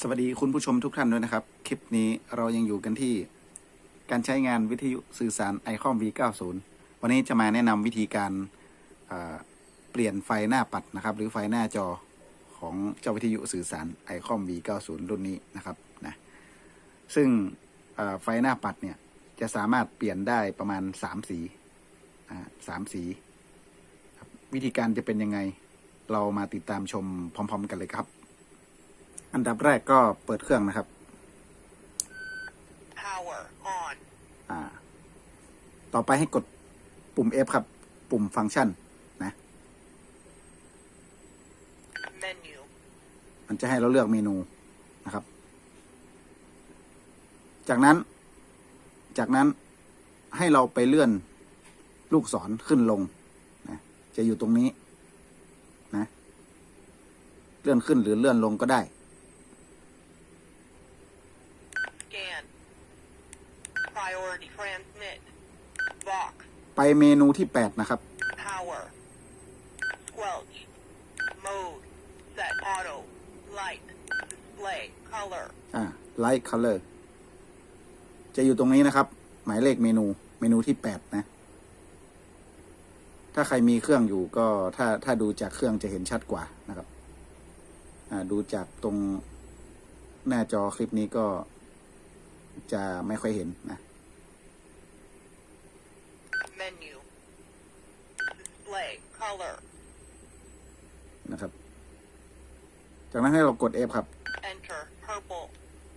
สวัสดีคุณผู้ชมทุกท่านด้วยนะครับ คลิปนี้เรายังอยู่กันที่การใช้งานวิทยุสื่อสาร iCom V90 วันนี้จะมาแนะนำวิธีการเอ่อเปลี่ยนไฟหน้าปัดนะครับ หรือไฟหน้าจอของเจ้าวิทยุสื่อสาร iCom V90 รุ่นนี้นะครับนะซึ่งไฟหน้าปัดเนี่ยจะสามารถเปลี่ยนได้ประมาณ 3 สีสามสี วิธีการจะเป็นยังไง เรามาติดตามชมพร้อม ๆ กันเลยครับ อันดับแรกก็เปิดเครื่องนะครับ Power on. อ่า ต่อไปให้กดปุ่ม F ครับ ปุ่มฟังก์ชันนะ Menu. มันจะให้เราเลือกเมนูนะครับ จากนั้น จากนั้นให้เราไปเลื่อนลูกศรขึ้นลงนะจะอยู่ตรงนี้นะ เลื่อนขึ้นหรือเลื่อนลงก็ได้ ไปเมนูที่ 8 นะครับ Power. Squelch. Mode. Set auto. Light. Display. Color. อ่า Light Color จะอยู่ตรงนี้นะครับ หมายเลขเมนูเมนูที่แปดนะ ถ้าใครมีเครื่องอยู่ก็ถ้าถ้าดูจากเครื่องจะเห็นชัดกว่านะครับ อ่า ดูจากตรงหน้าจอคลิปนี้ก็จะไม่ค่อยเห็นนะ Menu. Display. Color. นะครับ จากนั้นให้เรากด F ครับ Enter. Purple.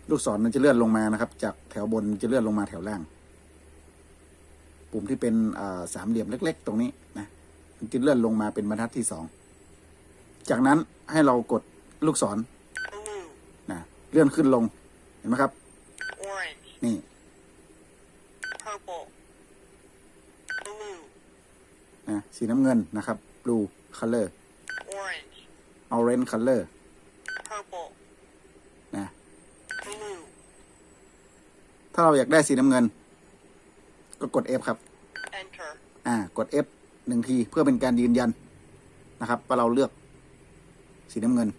ลูกศรมันจะเลื่อนลงมานะครับ จากแถวบนจะเลื่อนลงมาแถวล่าง ปุ่มที่เป็นอ่าสามเหลี่ยมเล็ก ๆ ตรงนี้นะมันจะเลื่อนลงมาเป็นบรรทัดที่สอง จากนั้นให้เรากดลูกศร Blue. นะเลื่อนขึ้นลงเห็นไหมครับ Orange. นี่ Purple. Blue. นะสีน้ำเงินนะครับ blue color Orange. orange color Purple. นะ Blue. ถ้าเราอยากได้สีน้ำเงิน ก็กด F ครับ Enter. อ่ากด F หนึ่งทีเพื่อเป็นการยืนยันนะครับว่าเราเลือกสีน้ำเงิน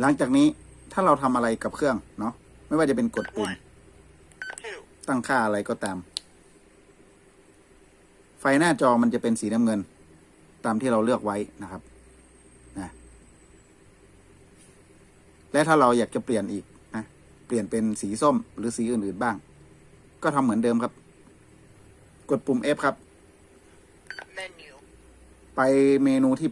หลังจากนี้ถ้าเราทำอะไรกับเครื่องเนาะไม่ว่าจะเป็นกดปุ่ม One. Two. ตั้งค่าอะไรก็ตาม ไฟหน้าจอมันจะเป็นสีน้ำเงิน ตามที่เราเลือกไว้นะครับนะและถ้าเราอยากจะเปลี่ยนอีกนะเปลี่ยนเป็นสีส้มหรือสีอื่นๆบ้าง ก็ทำเหมือนเดิมครับ กดปุ่ม F ครับ Menu. ไปเมนูที่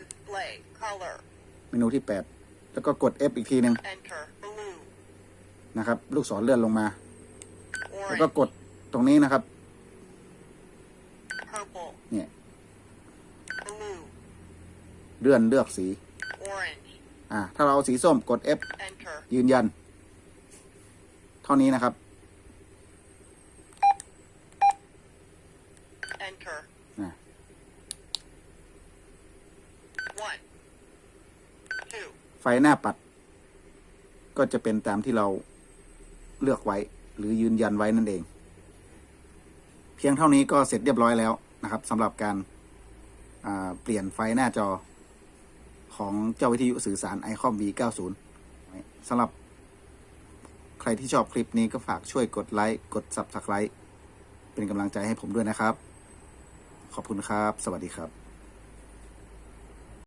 Display. Color. 8 เมนูที่ 8 แล้วก็กด F อีกทีหนึ่ง Enter. Blue. นะครับ ลูกศรเลื่อนลงมา แล้วก็ Orange. กดตรงนี้นะครับ Purple. เนี่ย Blue. เลื่อนเลือกสี Orange. อ่า ถ้าเราเอาสีส้มกด F Enter. ยืนยัน เท่านี้นะครับ Enter. อ่า One. Two. ไฟหน้าปัด ก็จะเป็นตามที่เราเลือกไว้ หรือยืนยันไว้นั่นเอง เพียงเท่านี้ก็เสร็จเรียบร้อยแล้ว นะครับสำหรับการเปลี่ยนไฟหน้าจอของเจ้าวิทยุสื่อสาร iCom V90 สำหรับใครที่ชอบคลิปนี้ก็ฝากช่วยกดไลค์ กด Subscribe เป็นกำลังใจให้ผมด้วยนะครับ ขอบคุณครับ สวัสดีครับ